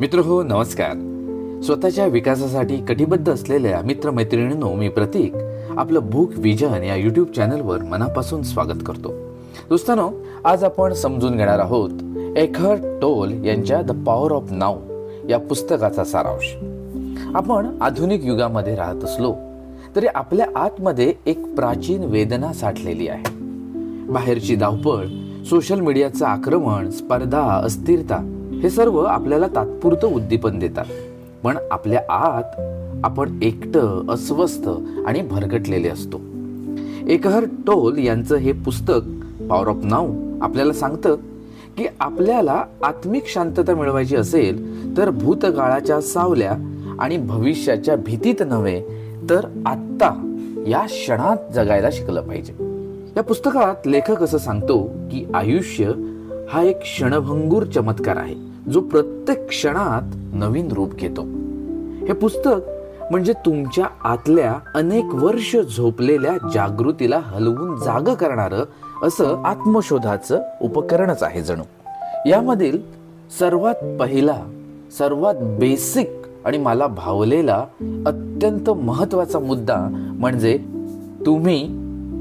मित्र हो नमस्कार. स्वतःच्या विकासासाठी कटिबद्ध असलेल्या मित्रमैत्रिणींनो मी प्रतीक. आपलं बुक विजन या यूट्यूब चॅनलवर मनापासून स्वागत करतो. दोस्तानो आज आपण समजून घेणार आहोत एखर टोल यांच्या द पॉवर ऑफ नाव या पुस्तकाचा सारांश. आपण आधुनिक युगामध्ये राहत असलो तरी आपल्या आतमध्ये एक प्राचीन वेदना साठलेली आहे. बाहेरची धावपळ सोशल मीडियाचं आक्रमण स्पर्धा अस्थिरता हे सर्व आपल्याला तात्पुरतं उद्दीपन देतात. पण आपल्या आत आपण एकटं अस्वस्थ आणि भरकटलेले असतो. एकहर टोल यांचं हे पुस्तक पॉवर ऑफ नाव आपल्याला सांगतं की आपल्याला आत्मिक शांतता मिळवायची असेल तर भूतकाळाच्या सावल्या आणि भविष्याच्या भीतीत नव्हे तर आत्ता या क्षणात जगायला शिकलं पाहिजे. या पुस्तकात लेखक असं सांगतो की आयुष्य हा एक क्षणभंगूर चमत्कार आहे. जो प्रत्येक क्षणात नवीन रूप घेतो. हे पुस्तक म्हणजे तुमच्या आतल्या अनेक वर्ष झोपलेल्या जागृतीला हलवून जाग करणारं असं आत्मशोधाचं उपकरणच आहे जणू. यामधील सर्वात पहिला सर्वात बेसिक आणि मला भावलेला अत्यंत महत्त्वाचा मुद्दा म्हणजे तुम्ही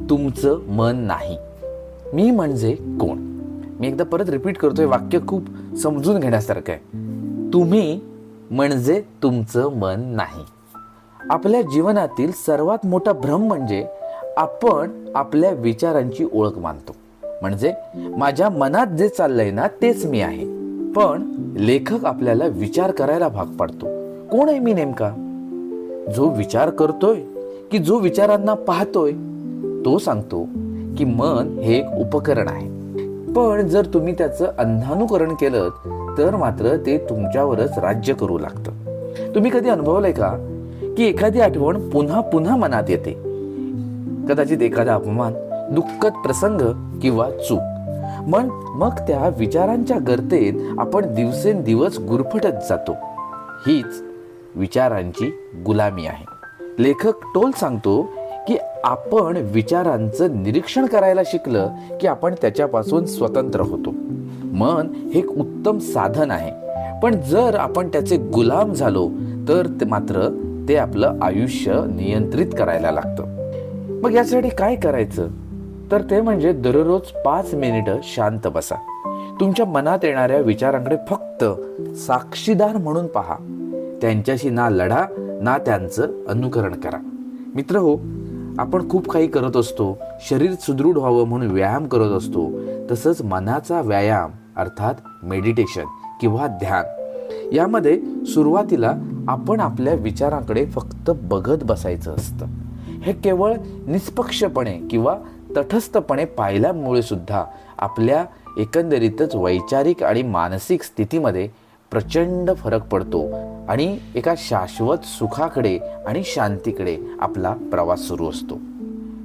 तुमचं मन नाही. मी म्हणजे कोण? मी एकदा परत रिपीट करतोय वाक्य खूप समजून घेण्यासारखं आहे. तुम्ही म्हणजे तुमचं मन नाही. आपल्या जीवनातील सर्वात मोठा भ्रम म्हणजे आपण आपल्या विचारांची ओळख मानतो. म्हणजे माझ्या मनात जे चाललंय ना तेच मी आहे. पण लेखक आपल्याला विचार करायला भाग पाडतो. कोण आहे मी नेमका? जो विचार करतोय की जो विचारांना पाहतोय तो सांगतो की मन हे एक उपकरण आहे. पण जर तुम्ही त्याचं अंधानुकरण केलं तर मात्र ते तुमच्यावरच राज्य करू लागतं. तुम्ही कधी अनुभवलंय का? की एखादी आठवण पुन्हा पुन्हा मनात येते. कदाचित एखादा अपमान दुःखद प्रसंग किंवा चूक. मन मग त्या विचारांच्या गर्तेत आपण दिवसेंदिवस गुरफटत जातो. हीच विचारांची गुलामी आहे. लेखक टोल सांगतो की आपण विचारांचं निरीक्षण करायला शिकलं की आपण त्याच्यापासून स्वतंत्र होतो. मन हे एक उत्तम साधन आहे. पण जर आपण त्याचे गुलाम झालो तर ते मात्र ते आपलं आयुष्य नियंत्रित करायला लागतं. मग यासाठी काय करायचं? तर ते म्हणजे दररोज पाच मिनिटं शांत बसा. तुमच्या मनात येणाऱ्या विचारांकडे फक्त साक्षीदार म्हणून पहा. त्यांच्याशी ना लढा ना त्यांचं अनुकरण करा. मित्र हो आपण खूप काही करत असतो शरीर सुदृढ व्हावं म्हणून व्यायाम करत असतो तसंच मनाचा व्यायाम अर्थात मेडिटेशन किंवा ध्यान यामध्ये सुरुवातीला आपण आपल्या विचारांकडे फक्त बघत बसायचं असतं. हे केवळ निष्पक्षपणे किंवा तटस्थपणे पाहिल्यामुळे सुद्धा आपल्या एकंदरीतच वैचारिक आणि मानसिक स्थितीमध्ये प्रचंड फरक पडतो आणि एका शाश्वत सुखाकडे आणि शांतीकडे आपला प्रवास सुरू असतो.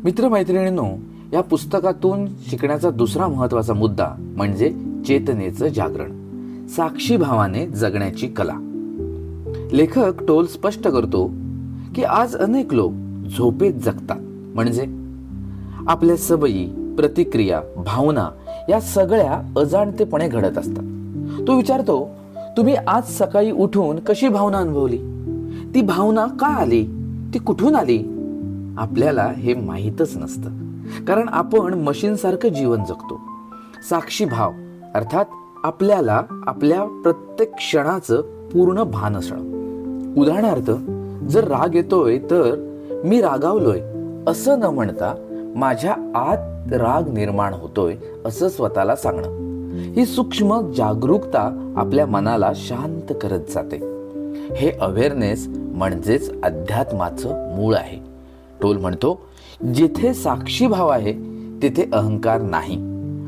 मित्रमैत्रिणींनो या पुस्तकातून शिकण्याचा दुसरा महत्त्वाचा मुद्दा म्हणजे चेतनेचं जागरण साक्षी भावाने जगण्याची कला. लेखक टोल स्पष्ट करतो की आज अनेक लोक झोपेत जगतात. म्हणजे आपल्या सवयी प्रतिक्रिया भावना या सगळ्या अजाणतेपणे घडत असतात. तो विचारतो तुम्ही आज सकाळी उठून कशी भावना अनुभवली? ती भावना का आली? ती कुठून आली? आपल्याला हे माहीतच नसतं. कारण आपण मशीनसारखं जीवन जगतो. साक्षी भाव अर्थात आपल्याला आपल्या प्रत्येक क्षणाचं पूर्ण भान असणं. उदाहरणार्थ जर राग येतोय तर मी रागावलोय असं न म्हणता माझ्या आत राग निर्माण होतोय असं स्वतःला सांगणं. ही सूक्ष्म जागरूकता आपल्या मनाला शांत करत जाते. हे अवेअरनेस म्हणजेच अध्यात्माचं मूळ आहे. टोल म्हणतो जिथे साक्षी भाव आहे तिथे अहंकार नाही.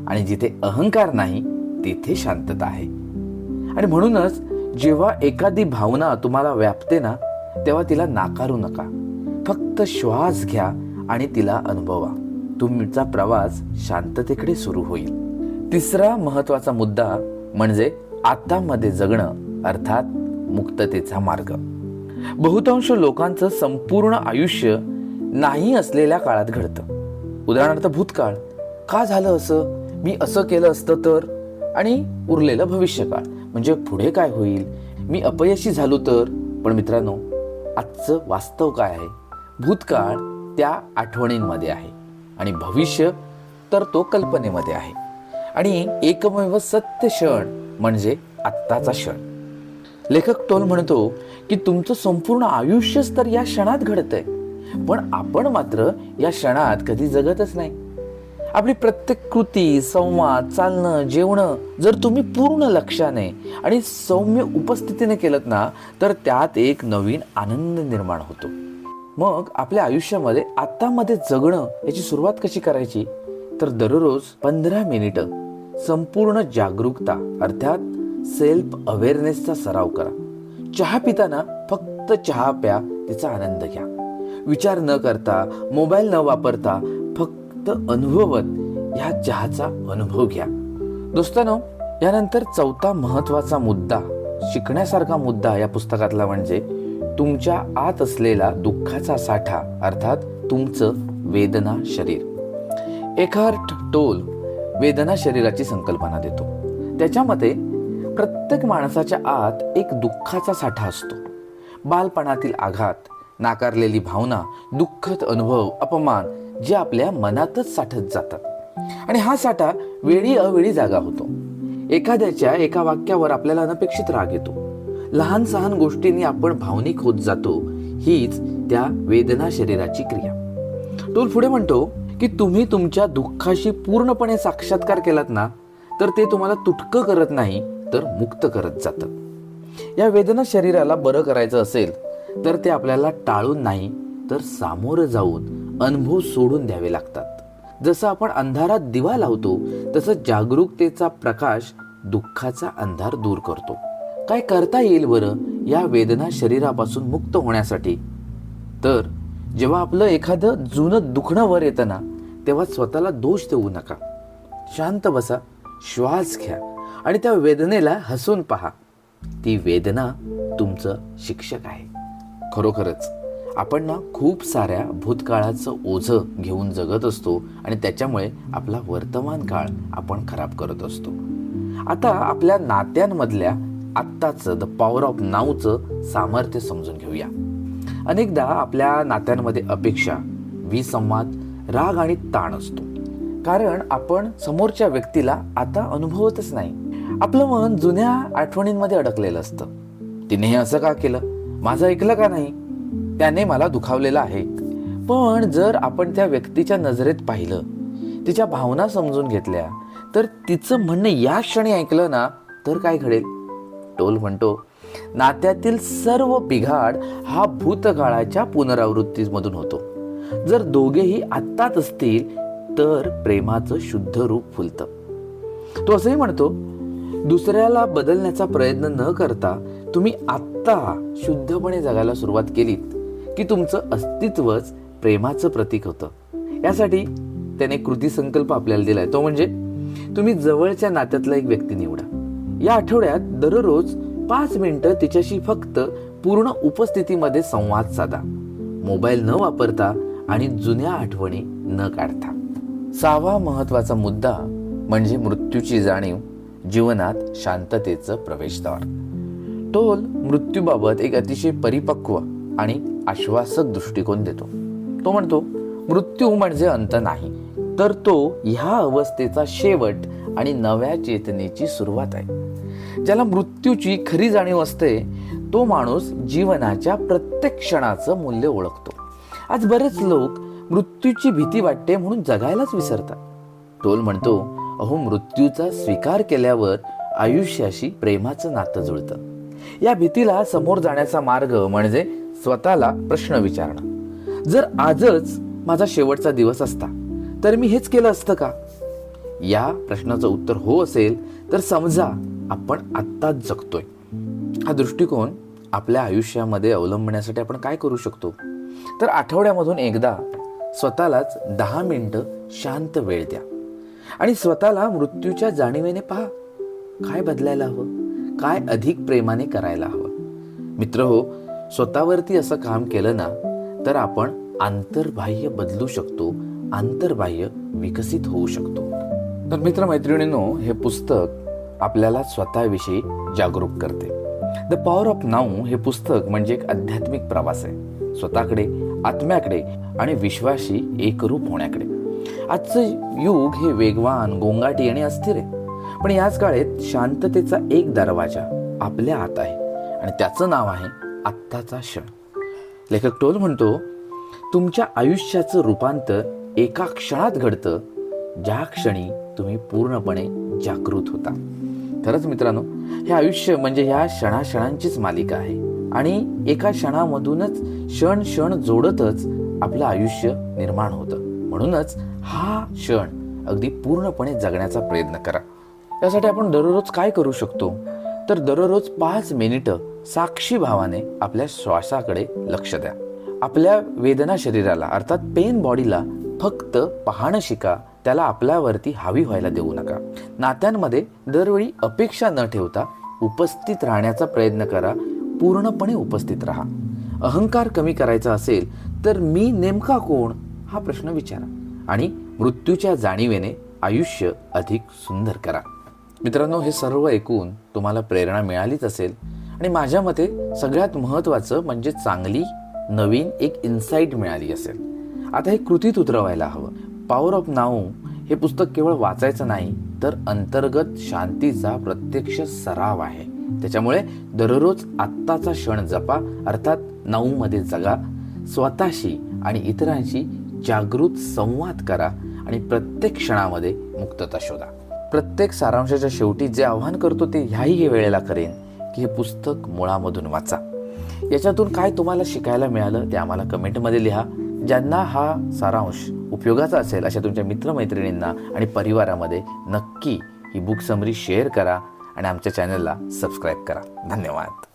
आणि जिथे अहंकार नाही तिथे शांतता आहे. आणि म्हणूनच जेव्हा एखादी भावना तुम्हाला व्यापते ना तेव्हा तिला नाकारू नका. फक्त श्वास घ्या आणि तिला अनुभवा. तुमचा प्रवास शांततेकडे सुरू होईल. तिसरा महत्त्वाचा मुद्दा म्हणजे आत्तामध्ये जगणं अर्थात मुक्ततेचा मार्ग. बहुतांश लोकांचं संपूर्ण आयुष्य नाही असलेल्या काळात घडतं. उदाहरणार्थ भूतकाळ. का झालं असं? मी असं केलं असतं तर? आणि उरलेलं भविष्यकाळ. म्हणजे पुढे काय होईल? मी अपयशी झालो तर? पण मित्रांनो आजचं वास्तव काय आहे? भूतकाळ त्या आठवणींमध्ये आहे. आणि भविष्य तर तो कल्पनेमध्ये आहे. आणि एकमेव सत्य क्षण म्हणजे आत्ताचा क्षण. लेखक टोल म्हणतो की तुमचं संपूर्ण आयुष्यच तर या क्षणात घडतंय पण आपण मात्र या क्षणात कधी जगतच नाही. आपली प्रत्येक कृती संवाद चालणं जेवणं जर तुम्ही पूर्ण लक्षाने आणि सौम्य उपस्थितीने केलं ना तर त्यात एक नवीन आनंद निर्माण होतो. मग आपल्या आयुष्यामध्ये आत्तामध्ये जगणं याची सुरुवात कशी करायची? तर दररोज पंधरा मिनिटं संपूर्ण जागरूकता अर्थात सेल्फ अवेअरनेसचा सराव करा. चहा पिताना फक्त चहा प्या तिचा आनंद घ्या. विचार न करता मोबाईल न वापरता फक्त अनुभवत ह्या चहाचा अनुभव घ्या. दोस्तानो यानंतर चौथा महत्त्वाचा मुद्दा शिकण्यासारखा मुद्दा या पुस्तकातला म्हणजे तुमच्या आत असलेला दुःखाचा साठा अर्थात तुमचं वेदना शरीर. एखार्ट टोल वेदना शरीराची संकल्पना देतो. त्याच्यामध्ये प्रत्येक माणसाच्या आत एक दुःखाचा साठा असतो. बालपणातील आघात नाकारलेली भावना दुःखद अनुभव अपमान जे आपल्या मनातच साठत जातात. आणि हा साठा वेळी अवेळी जागा होतो. एखाद्याच्या एका वाक्यावर आपल्याला अनपेक्षित राग येतो. लहान सहान गोष्टींनी आपण भावनिक होत जातो हीच त्या वेदना शरीराची क्रिया. टोल पुढे म्हणतो की तुम्ही तुमच्या दुःखाशी पूर्णपणे साक्षात्कार केलात ना तर ते तुम्हाला तुटकं करत नाही तर मुक्त करत जातं. या वेदना शरीराला बरं करायचं असेल तर ते आपल्याला टाळून नाही तर सामोरं जाऊन अनुभव सोडून द्यावे लागतात. जसं आपण अंधारात दिवा लावतो तसं जागरूकतेचा प्रकाश दुःखाचा अंधार दूर करतो. काय करता येईल बरं या वेदना शरीरापासून मुक्त होण्यासाठी? तर जेव्हा आपलं एखादं जुनं दुखणं वर येतं ना तेव्हा स्वतःला दोष देऊ नका. शांत बसा श्वास घ्या आणि त्या वेदनेला हसून पहा. ती वेदना तुमचं शिक्षक आहे. खरोखरच आपण ना खूप साऱ्या भूतकाळाचं ओझं घेऊन जगत असतो आणि त्याच्यामुळे आपला वर्तमान काळ आपण खराब करत असतो. आता आपल्या नात्यांमधल्या आत्ताचं द पॉवर ऑफ नाऊचं सामर्थ्य समजून घेऊया. अनेकदा आपल्या नात्यांमध्ये अपेक्षा विसंवाद राग आणि ताण असतो. कारण आपण समोरच्या व्यक्तीला आता अनुभवतच नाही. आपलं मन जुन्या आठवणींमध्ये अडकलेलं असतं. तिने हे असं का केलं? माझं ऐकलं का नाही? त्याने मला दुखावलेलं आहे. पण जर आपण त्या व्यक्तीच्या नजरेत पाहिलं तिच्या भावना समजून घेतल्या तर तिचं म्हणणं या क्षणी ऐकलं ना तर काय घडेल? टोल म्हणतो नात्यातील सर्व बिघाड हा भूतकाळाच्या पुनरावृत्तीमधून होतो. जर दोघेही आत्ताच असतील तर प्रेमाचं शुद्ध रूप फुलतं. तो असंही म्हणतो दुसऱ्याला बदलण्याचा प्रयत्न न करता तुम्ही आत्ता शुद्धपणे जगायला सुरुवात केलीत की तुमचं अस्तित्वच प्रेमाचं प्रतीक होतं. यासाठी त्याने कृती संकल्प आपल्याला दिलाय. तो म्हणजे तुम्ही जवळच्या नात्यातला एक व्यक्ती निवडा. या आठवड्यात दररोज पाच मिनिटं तिच्याशी फक्त पूर्ण उपस्थितीमध्ये संवाद साधा. मोबाईल न वापरता आणि जुन्या आठवणी न काढता. सहावा महत्त्वाचा मुद्दा म्हणजे मृत्यूची जाणीव जीवनात शांततेचं प्रवेशद्वार. टोल मृत्यूबाबत एक अतिशय परिपक्व आणि आश्वासक दृष्टिकोन देतो. तो म्हणतो मृत्यू म्हणजे अंत नाही तर तो ह्या अवस्थेचा शेवट आणि नव्या चेतनेची सुरुवात आहे. ज्याला मृत्यूची खरी जाणीव असते तो माणूस जीवनाच्या प्रत्येक क्षणाचं मूल्य ओळखतो. आज बरेच लोक मृत्यूची भीती वाटते म्हणून जगायलाच विसरतात. टोल म्हणतो अहो मृत्यूचा स्वीकार केल्यावर आयुष्याशी प्रेमाचं नातं जुळतं. या भीतीला समोर जाण्याचा मार्ग म्हणजे स्वतःला प्रश्न विचारणं. जर आजच माझा शेवटचा दिवस असता तर मी हेच केलं असतं का? या प्रश्नाचं उत्तर हो असेल तर समजा आपण आत्ताच जगतोय. हा दृष्टिकोन आपल्या आयुष्यामध्ये अवलंबण्यासाठी आपण काय करू शकतो? तर आठवड्यामधून एकदा स्वतःलाच दहा मिनटं शांत वेळ द्या. आणि स्वतःला मृत्यूच्या जाणीवेने पहा. काय बदलायला हवं? काय अधिक प्रेमाने करायला हवं? मित्र हो स्वतःवरती असं काम केलं ना तर आपण आंतरबाह्य बदलू शकतो आंतरबाह्य विकसित होऊ शकतो. तर मित्र मैत्रिणींनो हे पुस्तक आपल्याला स्वतःविषयी जागरूक करते. द पॉवर ऑफ नाऊ हे पुस्तक म्हणजे एक आध्यात्मिक प्रवास आहे. स्वतःकडे आत्म्याकडे आणि विश्वाशी एकरूप होण्याकडे. आजचं युग हे वेगवान गोंगाटी आणि अस्थिर आहे. पण याच काळात शांततेचा एक दरवाजा आपल्या आत आहे. आणि त्याचं नाव आहे आत्ताचा क्षण. लेखक टोल म्हणतो तुमच्या आयुष्याचं रूपांतर एका क्षणात घडतं ज्या क्षणी तुम्ही पूर्णपणे जागृत होता. खरंच मित्रांनो हे आयुष्य म्हणजे ह्या क्षणाक्षणांचीच मालिका आहे. आणि एका क्षणामधूनच क्षण क्षण जोडतच आपलं आयुष्य निर्माण होतं. म्हणूनच हा क्षण अगदी पूर्णपणे जगण्याचा प्रयत्न करा. त्यासाठी आपण दररोज काय करू शकतो? तर दररोज पाच मिनिटं साक्षी भावाने आपल्या श्वासाकडे लक्ष द्या. आपल्या वेदना शरीराला अर्थात पेन बॉडीला फक्त पाहणं शिका. त्याला आपल्यावरती हावी व्हायला देऊ नका. नात्यांमध्ये दरवेळी अपेक्षा न ठेवता उपस्थित राहण्याचा प्रयत्न करा. पूर्णपणे उपस्थित राहा. अहंकार कमी करायचा असेल तर मी नेमका कोण? हा प्रश्न विचारा. आणि मृत्यूच्या जाणीवेने आयुष्य अधिक सुंदर करा. मित्रांनो हे सर्व ऐकून तुम्हाला प्रेरणा मिळालीच असेल. आणि माझ्या मते सगळ्यात महत्त्वाचं म्हणजे चांगली नवीन एक इन्साईट मिळाली असेल. आता हे कृतीत उतरवायला हवं. पॉवर ऑफ नाऊ हे पुस्तक केवळ वाचायचं नाही तर अंतर्गत शांतीचा प्रत्यक्ष सराव आहे. त्याच्यामुळे दररोज आत्ताचा क्षण जपा अर्थात नाऊमध्ये जगा स्वतःशी आणि इतरांशी जागृत संवाद करा आणि प्रत्येक क्षणामध्ये मुक्तता शोधा. प्रत्येक सारांशाच्या शेवटी जे आव्हान करतो ते ह्याही वेळेला करेन की हे पुस्तक मुळामधून वाचा. याच्यातून काय तुम्हाला शिकायला मिळालं ते आम्हाला कमेंटमध्ये लिहा. ज्यांना हा सारांश उपयोगाचा असेल अशा तुमच्या मित्रमैत्रिणींना आणि परिवारामध्ये नक्की ही बुक समरी शेअर करा आणि आमच्या चॅनलला सबस्क्राईब करा. धन्यवाद.